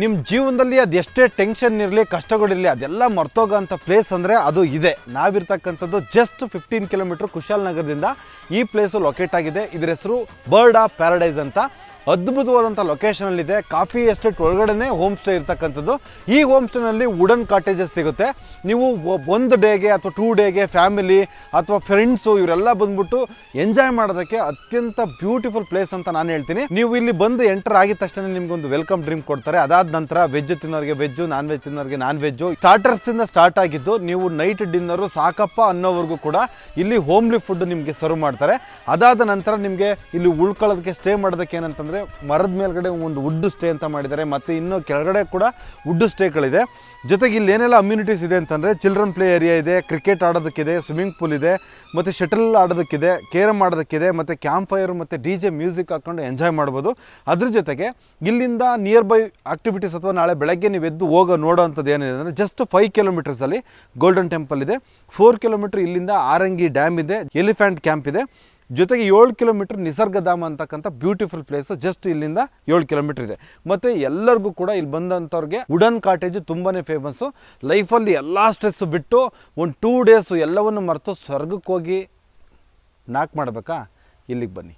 ನಿಮ್ಮ ಜೀವನದಲ್ಲಿ ಅದು ಎಷ್ಟೇ ಟೆನ್ಷನ್ ಇರಲಿ, ಕಷ್ಟಗಳಿರಲಿ, ಅದೆಲ್ಲ ಮರ್ತೋಗೋಂಥ ಪ್ಲೇಸ್ ಅಂದರೆ ಅದು ಇದೆ. ನಾವಿರ್ತಕ್ಕಂಥದ್ದು ಜಸ್ಟ್ ಫಿಫ್ಟೀನ್ ಕಿಲೋಮೀಟ್ರ್ ಕುಶಾಲನಗರದಿಂದ ಈ ಪ್ಲೇಸು ಲೊಕೇಟ್ ಆಗಿದೆ. ಇದರ ಹೆಸರು ಬರ್ಡ್ ಆಫ್ ಪ್ಯಾರಡೈಸ್ ಅಂತ. ಅದ್ಭುತವಾದಂಥ ಲೊಕೇಶನಲ್ಲಿದೆ ಕಾಫಿ ಎಸ್ಟೇಟ್ ಒಳಗಡೆನೆ ಹೋಮ್ ಸ್ಟೇ ಇರ್ತಕ್ಕಂಥದ್ದು. ಈ ಹೋಮ್ ಸ್ಟೇನಲ್ಲಿ ವುಡನ್ ಕಾಟೇಜಸ್ ಸಿಗುತ್ತೆ. ನೀವು ಒಂದು ಡೇಗೆ ಅಥವಾ ಟೂ ಡೇಗೆ ಫ್ಯಾಮಿಲಿ ಅಥವಾ ಫ್ರೆಂಡ್ಸು ಇವರೆಲ್ಲ ಬಂದ್ಬಿಟ್ಟು ಎಂಜಾಯ್ ಮಾಡೋದಕ್ಕೆ ಅತ್ಯಂತ ಬ್ಯೂಟಿಫುಲ್ ಪ್ಲೇಸ್ ಅಂತ ನಾನು ಹೇಳ್ತೀನಿ. ನೀವು ಇಲ್ಲಿ ಬಂದು ಎಂಟರ್ ಆಗಿದ ತಕ್ಷಣ ನಿಮ್ಗೊಂದು ವೆಲ್ಕಮ್ ಡ್ರಿಂಕ್ ಕೊಡ್ತಾರೆ. ಅದಾದ ನಂತರ ವೆಜ್ ತಿನ್ನೋರಿಗೆ ವೆಜ್ ನಾನ್ ವೆಜ್ ತಿನ್ನೋರಿಗೆ ನಾನ್ ವೆಜ್ ಸ್ಟಾರ್ಟರ್ಸ್ ಇಂದ ಸ್ಟಾರ್ಟ್ ಆಗಿದ್ದು ನೀವು ನೈಟ್ ಡಿನ್ನರು ಸಾಕಪ್ಪ ಅನ್ನೋವರೆಗೂ ಕೂಡ ಇಲ್ಲಿ ಹೋಮ್ಲಿ ಫುಡ್ ನಿಮಗೆ ಸರ್ವ್ ಮಾಡ್ತಾರೆ. ಅದಾದ ನಂತರ ನಿಮಗೆ ಇಲ್ಲಿ ಉಳ್ಕೊಳ್ಳೋದಕ್ಕೆ ಸ್ಟೇ ಮಾಡೋದಕ್ಕೆ ಏನಂತಂದರೆ ಮರದ ಮೇಲ್ಗಡೆ ಒಂದು ವುಡ್ ಸ್ಟೇ ಅಂತ ಮಾಡಿದ್ದಾರೆ. ಮತ್ತು ಇನ್ನು ಕೆಳಗಡೆ ಕೂಡ ವುಡ್ ಸ್ಟೇಗಳಿದೆ ಜೊತೆಗೆ ಇಲ್ಲಿ ಏನೆಲ್ಲ ಅಮ್ಯುನಿಟೀಸ್ ಇದೆ ಅಂತಂದರೆ ಚಿಲ್ಡ್ರನ್ ಪ್ಲೇ ಏರಿಯಾ ಇದೆ ಕ್ರಿಕೆಟ್ ಆಡೋದಕ್ಕಿದೆ ಸ್ವಿಮ್ಮಿಂಗ್ ಪೂಲ್ ಇದೆ, ಮತ್ತು ಶಟಲ್ ಆಡೋದಕ್ಕಿದೆ ಕೇರಮ್ ಆಡೋದಕ್ಕಿದೆ, ಮತ್ತು ಕ್ಯಾಂಪ್ ಫೈರ್ ಮತ್ತು ಡಿ ಜೆ ಮ್ಯೂಸಿಕ್ ಹಾಕ್ಕೊಂಡು ಎಂಜಾಯ್ ಮಾಡ್ಬೋದು. ಅದ್ರ ಜೊತೆಗೆ ಇಲ್ಲಿಂದ ನಿಯರ್ ಬೈ ಆಕ್ಟಿವಿಟೀಸ್ ಅಥವಾ ನಾಳೆ ಬೆಳಗ್ಗೆ ನೀವು ಎದ್ದು ಹೋಗೋ, ನೋಡೋ ಅಂಥದ್ದು ಏನಿದೆ ಅಂದರೆ ಜಸ್ಟ್ ಫೈವ್ ಕಿಲೋಮೀಟರ್ಸಲ್ಲಿ ಗೋಲ್ಡನ್ ಟೆಂಪಲ್ ಇದೆ. ಫೋರ್ ಕಿಲೋಮೀಟರ್ ಇಲ್ಲಿಂದ ಆರಂಗಿ ಡ್ಯಾಮ್ ಇದೆ ಎಲಿಫ್ಯಾಂಟ್ ಕ್ಯಾಂಪ್ ಇದೆ. ಜೊತೆಗೆ ಏಳು ಕಿಲೋಮೀಟರ್ ನಿಸರ್ಗಧಾಮ ಅಂತಕ್ಕಂಥ ಬ್ಯೂಟಿಫುಲ್ ಪ್ಲೇಸು ಜಸ್ಟ್ ಇಲ್ಲಿಂದ ಏಳು ಕಿಲೋಮೀಟರ್ ಇದೆ. ಮತ್ತು ಎಲ್ಲರಿಗೂ ಕೂಡ ಇಲ್ಲಿ ಬಂದಂಥವ್ರಿಗೆ ವುಡನ್ ಕಾಟೇಜು ತುಂಬಾ ಫೇಮಸ್ಸು ಲೈಫಲ್ಲಿ ಎಲ್ಲ ಸ್ಟ್ರೆಸ್ಸು ಬಿಟ್ಟು ಒಂದು ಟೂ ಡೇಸು ಎಲ್ಲವನ್ನು ಮರೆತು ಸ್ವರ್ಗಕ್ಕೆ ಹೋಗಿ ನಾಕ್ ಮಾಡಬೇಕಾ? ಇಲ್ಲಿಗೆ ಬನ್ನಿ.